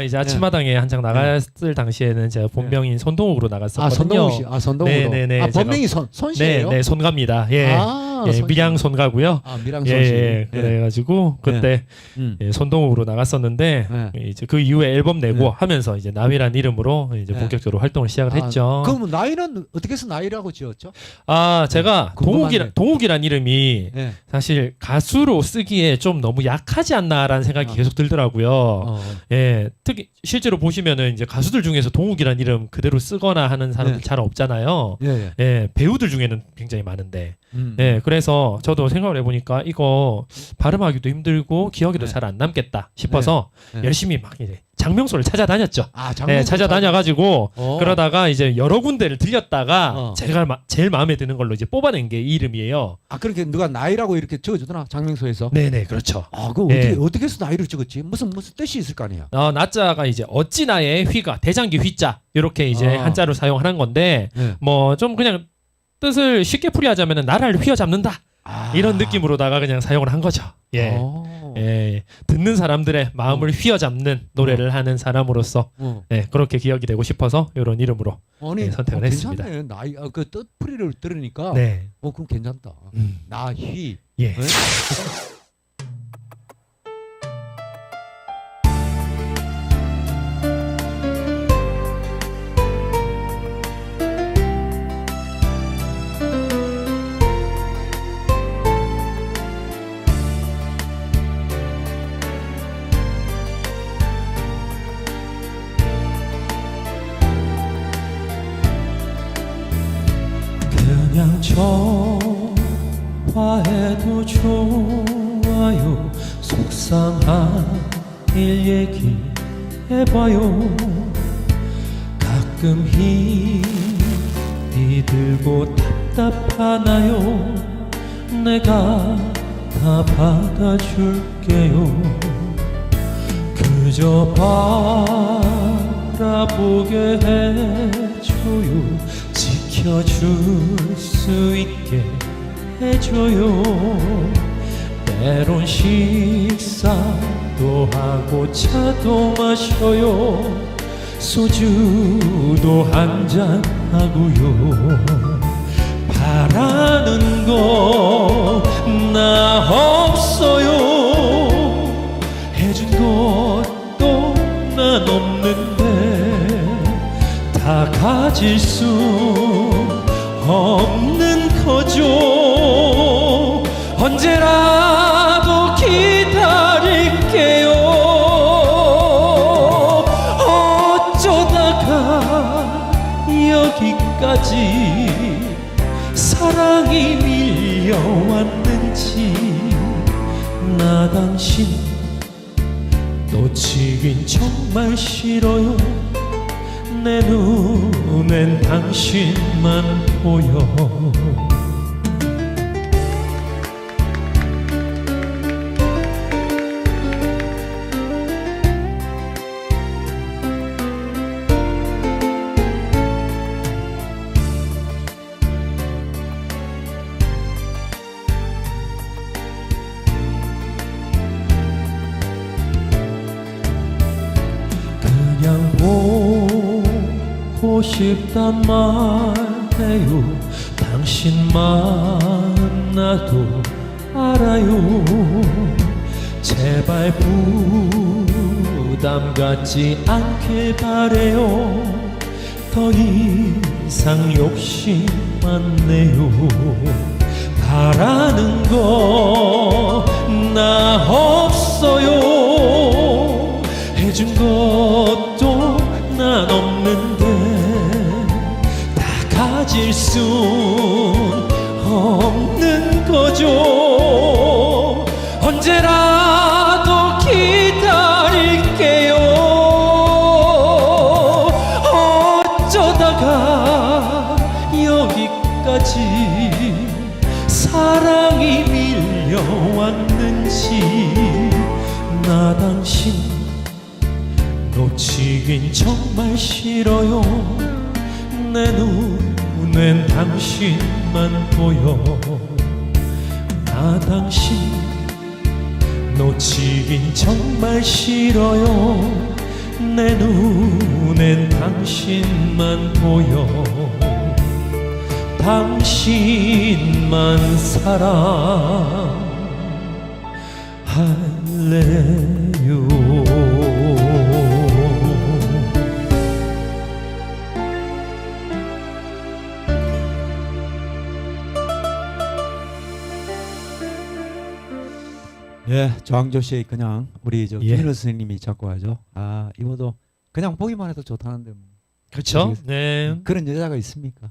제가 이제 아침마당에 한창 나갔을 당시에는 제가 본명인 손동욱으로 나갔었거든요. 아 손동욱 씨, 아 손동욱으로. 네, 네, 네. 아 제가- 본명이 손 네, 손씨예요. 네, 손갑니다. 예. 아, 예. 밀양 손가고요. 아 밀양 예, 손씨. 예, 그래가지고 그때 음. 예, 손동욱으로 나갔었는데 네. 이제 그 이후에 앨범 내고 네. 하면서 이제 나비란 이름으로 이제 네. 본격적으로 활동을 시작을 아, 했죠. 그럼 나이는 어떻게 해서 나이라고 지었죠? 아, 제가 궁금하네. 동욱이란 동욱이란 이름이 예. 사실 가수로 쓰기에 좀 너무 약하지 않나라는 생각이 아. 계속 들더라고요. 어. 예, 특히 실제로 보시면은 이제 가수들 중에서 동욱이란 이름 그대로 쓰거나 하는 사람들 네. 잘 없잖아요. 예, 예. 예, 배우들 중에는 굉장히 많은데. 음. 예, 그래서 저도 생각을 해보니까 이거 발음하기도 힘들고 기억에도 네. 잘 안 남겠다 싶어서 네. 네. 열심히 막 이제 장명소를 찾아다녔죠. 아, 예, 장명수 찾아다녀가지고 어. 그러다가 이제 여러 군데를 들렸다가 어. 제가 마- 제일 마음에 드는 걸로 이제 뽑아낸 게 이 이름이에요. 아 그렇게 누가 나이라고 이렇게 적어주더나 장명소에서. 네네, 그렇죠. 아, 그 예. 어떻게 어떻게 해서 나이를 적었지? 무슨 무슨 뜻이 있을 거 아니야? 어, 나자가 이제 어찌나의 휘가 대장기 휘자 이렇게 이제 아. 한자로 사용하는 건데 예. 뭐좀 그냥 뜻을 쉽게 풀이하자면은 나라를 휘어잡는다 아. 이런 느낌으로다가 그냥 사용을 한 거죠. 예. 어. 예, 듣는 사람들의 마음을 휘어잡는 노래를 하는 사람으로서 어. 네, 그렇게 기억이 되고 싶어서 이런 이름으로 아니 네, 선택을 어, 했습니다. 괜찮네. 나이 아, 그 뜻풀이를 들으니까 네, 어 그럼 괜찮다. 음, 나희. 예, 네? 그냥 좋아해도 좋아요. 속상한 일 얘기해봐요. 가끔 힘이 들고 답답하나요? 내가 다 받아줄게요. 그저 바라보게 해줘요. 지켜줄 수 있게 해줘요. 때론 식사도 하고 차도 마셔요. 소주도 한 잔 하고요. 바라는 거 놓치긴 정말 싫어요. 내 눈엔 당신만 보여 보고 싶단 말해요. 당신 만나도 알아요. 제발 부담 갖지 않길 바래요. 더 이상 욕심 많네요. 바라는 거 나 없어요 밀려왔는지 나 당신 놓치긴 정말 싫어요. 내 눈엔 당신만 보여. 나 당신 놓치긴 정말 싫어요. 내내 눈엔 당신만 보여. 당신만 사랑 할래요 예, 조항조 씨 그냥 우리 저 예. 김일호 선생님이 자꾸 하죠. 아 이모도 그냥 보기만 해도 좋다는데 뭐. 그렇죠 네 그런 여자가 있습니까?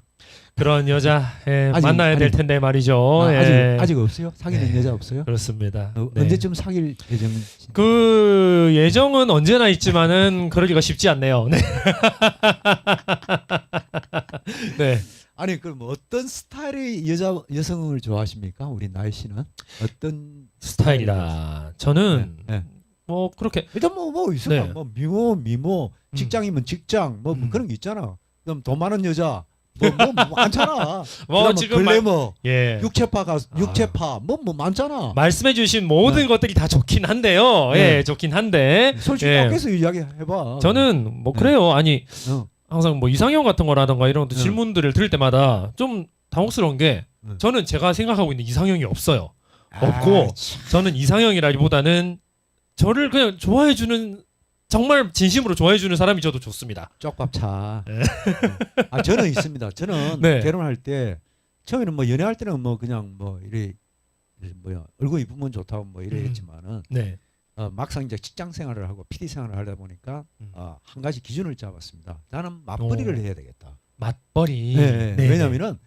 그런 여자 예, 아직- 만나야 될 아직- 텐데 말이죠 아, 예. 아직 아직 없어요? 사귀는 네. 여자 없어요? 그렇습니다 어, 네. 언제쯤 사귈 예정? 그 예정은 언제나 있지만은 그러기가 쉽지 않네요. 네. 네. 아니 그럼 어떤 스타일의 여자 여성을 좋아하십니까? 우리 나이 씨는 어떤 스타일이라 저는 네, 네. 뭐 그렇게 일단 뭐 뭐 있을까? 네. 뭐 미모 미모 음. 직장이면 직장 뭐, 뭐 음. 그런 게 있잖아. 그럼 돈 많은 여자 뭐, 뭐, 뭐 많잖아. 뭐 지금 말, 글래머 예 육체파 가 아. 육체파 뭐 뭐 많잖아. 말씀해주신 모든 네. 것들이 다 좋긴 한데요. 네. 예, 좋긴 한데 솔직히 예. 밖에서 이야기 해봐. 저는 뭐 네. 그래요. 아니 어. 항상 뭐 이상형 같은 거라던가 이런 것도 네. 질문들을 들을 때마다 좀 당혹스러운 게 네. 저는 제가 생각하고 있는 이상형이 없어요. 없고 아, 참. 저는 이상형이라기보다는 저를 그냥 좋아해 주는 정말 진심으로 좋아해 주는 사람이 저도 좋습니다. 쪽밥차. 네. 아 저는 있습니다. 저는 네. 결혼할 때 처음에는 뭐 연애할 때는 뭐 그냥 뭐 이래 뭐야 얼굴 이쁘면 좋다고 뭐 이래 음. 했지만은 네. 어, 막상 이제 직장 생활을 하고 PD 생활을 하다 보니까 음. 어, 한 가지 기준을 잡았습니다. 나는 맞벌이를 오. 해야 되겠다. 맞벌이. 네, 네. 왜냐하면은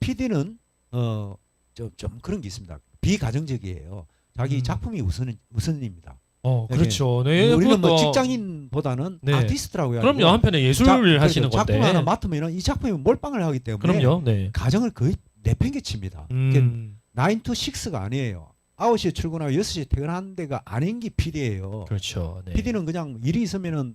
PD는 어좀 좀 그런 게 있습니다. 비가정적이에요. 자기 음. 작품이 우선 우선입니다. 어, 네. 그렇죠. 네, 우리는 뭐 그것도- 직장인보다는 네. 아티스트라고 해야 그럼요. 한편에 예술을 자- 하시는 그러니까 건데. 작품 하나 맡으면 이 작품이 몰빵을 하기 때문에 그럼요. 네. 가정을 거의 내팽개칩니다. 음, 9 to 6가 아니에요. 9시에 출근하고 6시에 퇴근하는 데가 아닌 게 PD예요. 그렇죠. 네. PD는 그냥 일이 있으면은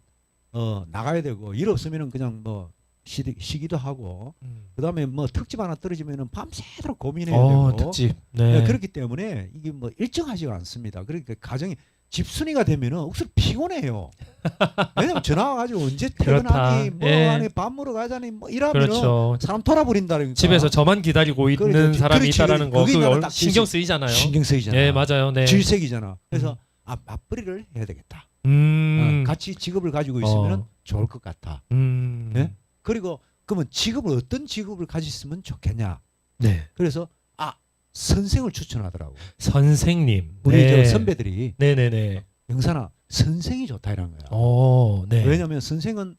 어, 나가야 되고 일 없으면은 그냥 뭐 쉬, 쉬기도 하고 음. 그다음에 뭐 특집 하나 떨어지면은 밤새도록 고민해야 어, 되고 특집. 네. 네, 그렇기 때문에 이게 뭐 일정하지가 않습니다. 그러니까 가정이 집순이가 되면은 억수로 피곤해요. 왜냐면 전화 와가지고 언제 퇴근하니, 그렇다. 뭐 예. 하니, 밥 먹으러 가자니, 뭐 이러면은 그렇죠. 사람 돌아버린다니까. 집에서 저만 기다리고 있는 그렇죠. 사람이 그렇지. 있다라는 거 그게 얼- 딱 신경 쓰이잖아요. 신경 쓰이잖아. 네, 맞아요. 네. 질색이잖아. 그래서 음. 아 맞벌이를 해야 되겠다. 음. 어, 같이 직업을 가지고 있으면 어. 좋을 것 같다. 음. 네? 그리고 그러면 직업을 어떤 직업을 가졌으면 좋겠냐. 네. 그래서 아 선생을 추천하더라고. 선생님. 우리 네. 저 선배들이 네, 네, 네. 영산아 선생이 좋다 이런 거야. 어, 네. 왜냐하면 선생은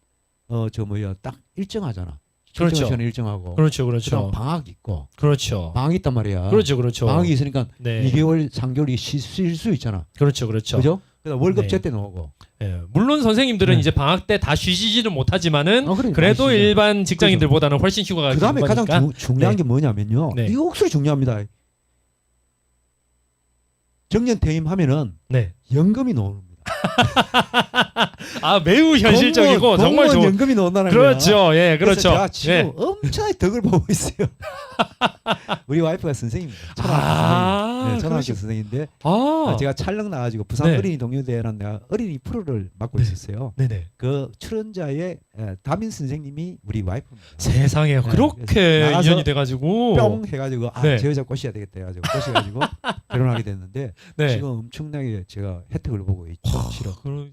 어 저 뭐야 딱 일정하잖아. 그렇죠. 시간 일정하고. 그렇죠. 그렇죠. 방학 있고 그렇죠. 방학 있단 말이야. 그렇죠. 그렇죠. 방학이 있으니까 네. 2개월, 3개월이 쉴 수 있잖아. 그렇죠. 그렇죠. 그죠? 그다음 월급 네. 제때 나오고. 예, 물론 선생님들은 네. 이제 방학 때 다 쉬시지는 못하지만 어, 그래, 그래도 쉬죠. 일반 직장인들보다는 훨씬 휴가가 그 다음에 긴 가장 거니까. 주- 중요한 네. 게 뭐냐면요. 네. 이거 억수로 중요합니다. 정년 퇴임하면은 네. 연금이 나옵니다. 아 매우 현실적이고 공무원, 정말 좋은 연금이 나온다는 거야. 그렇죠. 예, 그렇죠. 제가 지금 예. 엄청나게 덕을 보고 있어요. 우리 와이프가 선생님입니다. 초등학교 아, 선생님. 네, 그러시- 선생인데 아, 아, 제가 촬영 나가지고 부산 네. 어린이 동요대회라는 내가 어린이 프로를 맡고 네. 있었어요. 네네. 그 출연자의 에, 담임 선생님이 우리 와이프입니다. 세상에 네, 그렇게 인연이 돼가지고 뿅 해가지고 아, 네. 저 여자 꼬셔야 되겠다 해가지고 꼬셔가지고 결혼하게 됐는데 네. 지금 엄청나게 제가 혜택을 보고 있죠. 그러-